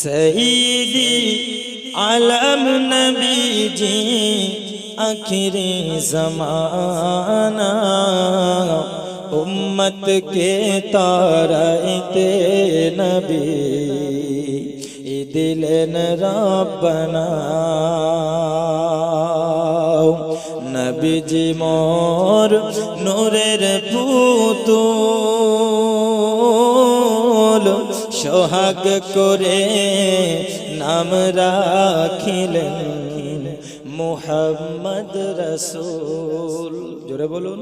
সঈদি আলম নবীজি আখিরে জমানা উম্মত কে তারাইতে নবী দিলেন রব্বনা নবীজি মোর নূরের পুতুল সোহাগ করে নাম রাখিলেন মোহাম্মদ রসুল। জোরে বলুন।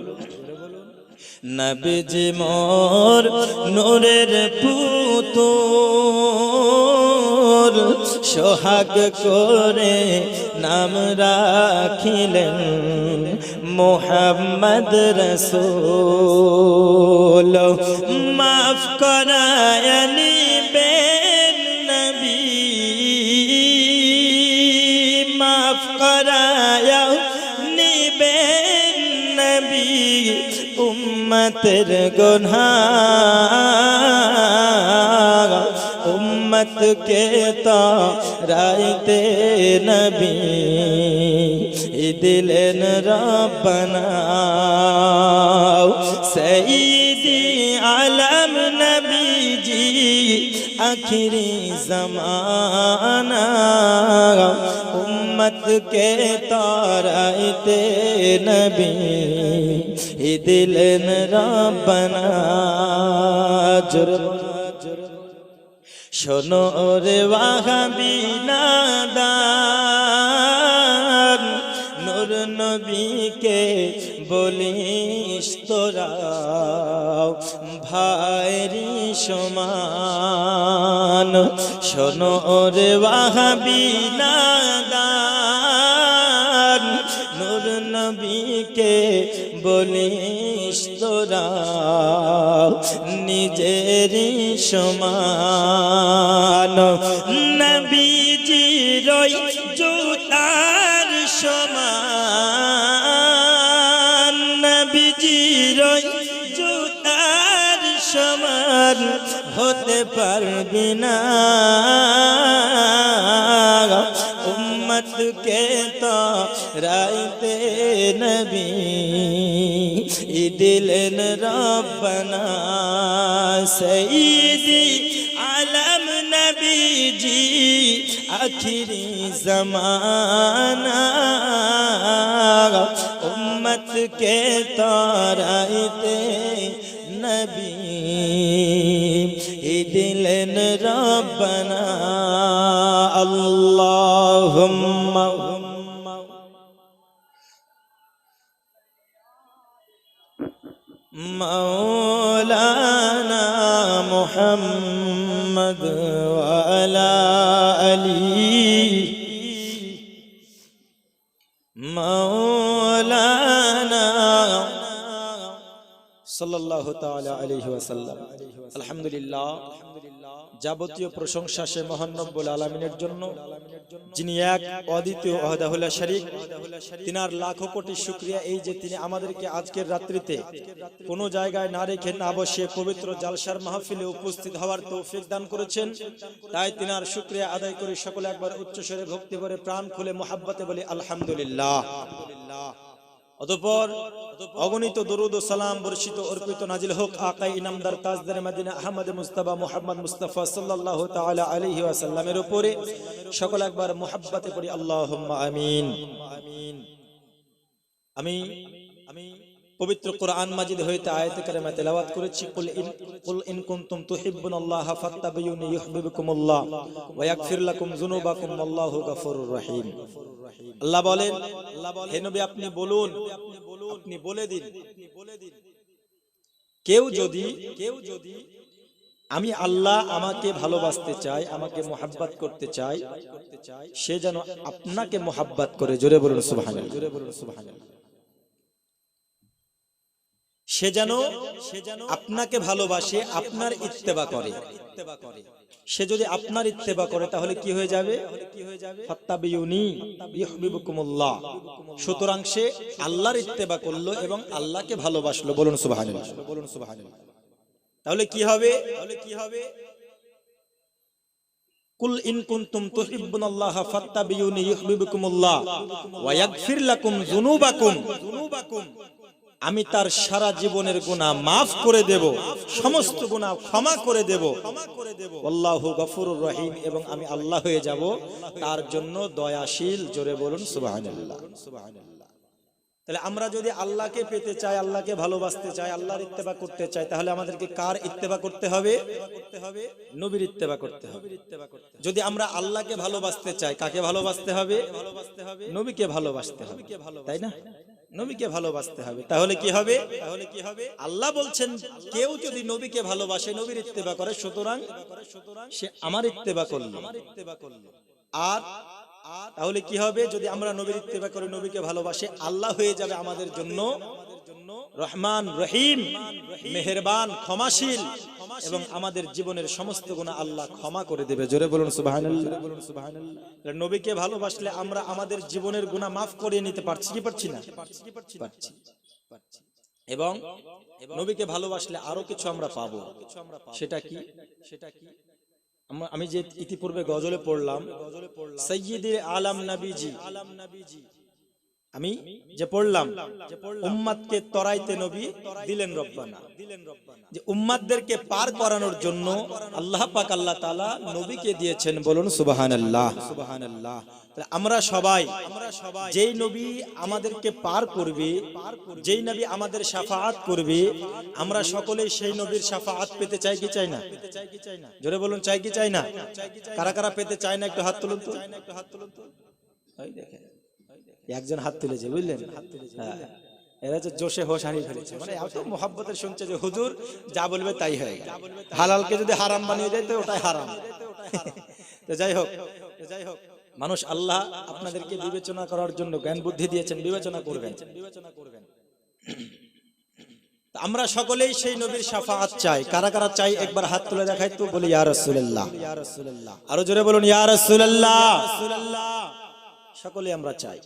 নবীজি মোর নূরের পুতুল, সোহাগ করে নাম রাখিলেন মোহাম্মদ রসুল। উম্মতের গুনাহ উম্মত কে তো রাইতে নবী দিলেন রব্বানা। সঈদি আলম নবীজি আখিরি জমানা। কে তারাইতে নবী দিলেন রব্বানা জুর শোনো রে ওয়াহাবি নাদান নূর নবীকে বলিস তোরা ভাইরি সমান শোনো রে ওয়াহাবি নাদান নবীকে বলিস তোরা নিজেরই সমান। নবীজি রই জুতার সমান। নবীজি রই জুতার সমান হতে পারবি না। উম্মত কে রাইতে নবী দিলেন রব্বানা, সঈদি আলম নবীজি, আখিরি জমানা। উম্মত কে তারাইতে নবী দিলেন রব্বানা। আল্লাহুম্মা مولانا محمد وعلى কোনো জায়গায় না রেখে না বসে পবিত্র জালসার মাহফিলে উপস্থিত হওয়ার তৌফিক দান করেছেন। তাই তিনার শুকরিয়া আদায় করে সকলে একবার উচ্চস্বরে ভক্তি ভরে প্রাণ খুলে মোহাব্বতে বলি, আলহামদুলিল্লাহ। অতঃপর অগণিত দরুদ ও সালাম বর্ষিত, অর্পিত, নাজিল হোক আকাই ইনামদার তাজদার মাদিনা আহমদ মুস্তাফা মোহাম্মদ মুস্তাফা সাল্লাল্লাহু তাআলা আলাইহি ওয়াসাল্লামের উপরে। সকল একবার মুহাব্বতে পড়ি, আল্লাহুম্মা আমিন। আমি আমি পবিত্র কোরআন মাজিদ হইতে আয়াতে কারিমা তেলাওয়াত করেছি। কুল ইন কুল ইন কুনতুম তুহিব্বুনাল্লাহা ফাত্তাবিউনি ইউহিব্বুকুমুল্লাহ ওয়া ইয়াগফির লাকুম যুনুবাকুম আল্লাহু গফুরুর রহিম। আল্লাহ বলেন, হে নবী আপনি বলুন, আপনি বলে দিন। কেউ যদি কেউ যদি আমি আল্লাহ আমাকে ভালোবাসতে চাই, আমাকে মোহাব্বত করতে চাই, সে যেন আপনাকে মোহাব্বত করে। জোরে বলুন সুবহানাল্লাহ জোরে বলুন সুবহানাল্লাহ। সে যেন আপনাকে ভালোবাসে, আপনার ইত্তেবা করে। সে যদি আপনার ইত্তেবা করে, তাহলে কি হয়ে যাবে? সুতরাং সে আল্লাহর ইত্তেবা করল এবং আল্লাহকে ভালোবাসলো। বলুন সুবহানাল্লাহ। বলুন সুবহানাল্লাহ তাহলে কি হবে? তাহলে কি হবে যুনুবাকুম। আমি তার সারা জীবনের গুনাহ মাফ করে দেব, সমস্ত গুনাহ ক্ষমা করে দেব। আল্লাহু গফুরুর রহিম এবং আমি আল্লাহ হয়ে যাব। তার জন্য দয়াশীল, জোরে বলুন, সুবহানাল্লাহ। তাহলে আমরা যদি আল্লাহকে পেতে চাই, আল্লাহকে ভালোবাসতে চাই, আল্লাহর ইত্তেবা করতে চাই, তাহলে আমাদেরকে কার ইত্তেবা করতে হবে? নবীর ইত্তেবা করতে হবে। যদি আমরা আল্লাহকে ভালোবাসতে চাই, কাকে ভালোবাসতে হবে? নবীকে ভালোবাসতে হবে। তাই না? নবীকে ভালোবাসতে হবে। তাহলে কি হবে? তাহলে কি হবে? আল্লাহ বলছেন, কেউ যদি নবীকে ভালোবাসে, নবীর ইত্তেবা করে, সুতরাং সে আমার ইত্তেবা করল। আমার ইত্তেবা করল আর তাহলে কি হবে? যদি আমরা নবীর ইত্তেবা করে নবীকে ভালোবাসে, আল্লাহ হয়ে যাবে আমাদের জন্য রহমান রহিম মেহেরবান ক্ষমাশীল এবং আমাদের জীবনের সমস্ত গুণা আল্লাহ ক্ষমা করে দেবে। জোরে বলুন সুবহানাল্লাহ। নবীকে ভালোবাসলে আমরা আমাদের জীবনের গুনাহ মাফ করে নিতে পারছি কি পারছি না? পারছি। এবং নবীকে ভালোবাসলে আরও কিছু আমরা পাবো। সেটা কি? সেটা কি আমি যে ইতিপূর্বে গজলে পড়লাম সৈয়দে আলাম নবীজি। আলাম নবীজি। আমি যে পড়লাম উম্মাদকে তরাইতে নবী দিলেন রব্বানা। যে উম্মাদদেরকে পার করানোর জন্য আল্লাহ পাক আল্লাহ তাআলা নবীকে দিয়েছেন বলুন সুবহানাল্লাহ। সুবহানাল্লাহ। আমরা সবাই যেই নবী আমাদেরকে পার করবে যেই নবী আমাদের শাফাআত করবে আমরা সকলেই সেই নবীর শাফাআত পেতে চাই কি চাই না? জোরে বলুন চাই কি চাই না? কারা কারা পেতে চায় না একটু হাত তুলুন তো। একটু হাত তুলুন তো। দেখেন। একজন হাত তুলেছে, বুঝলেন? হ্যাঁ। এরা হচ্ছে জোশে হোশ হারিয়ে ফেলেছে। মানে এত শুনছে যে হুজুর যা বলবে তাই হালালকে যদি হারাম বানিয়ে দেয় তো ওটাই হারাম। তো যাই হোক যাই হোক, মানুষ আল্লাহ আপনাদেরকে বিবেচনা করার জন্য জ্ঞান বুদ্ধি দিয়েছেন, বিবেচনা করবেন। বিবেচনা করবেন আমরা সকলেই সেই নবীর শাফাআত চাই। কারা কারা চাই? একবার হাত তুলে দেখাই তো বলি, ইয়া রাসূলুল্লাহ। ইয়া রাসূলুল্লাহ আরও জোরে বলুন, ইয়া রাসূলুল্লাহ। সকলে আমরা চাই।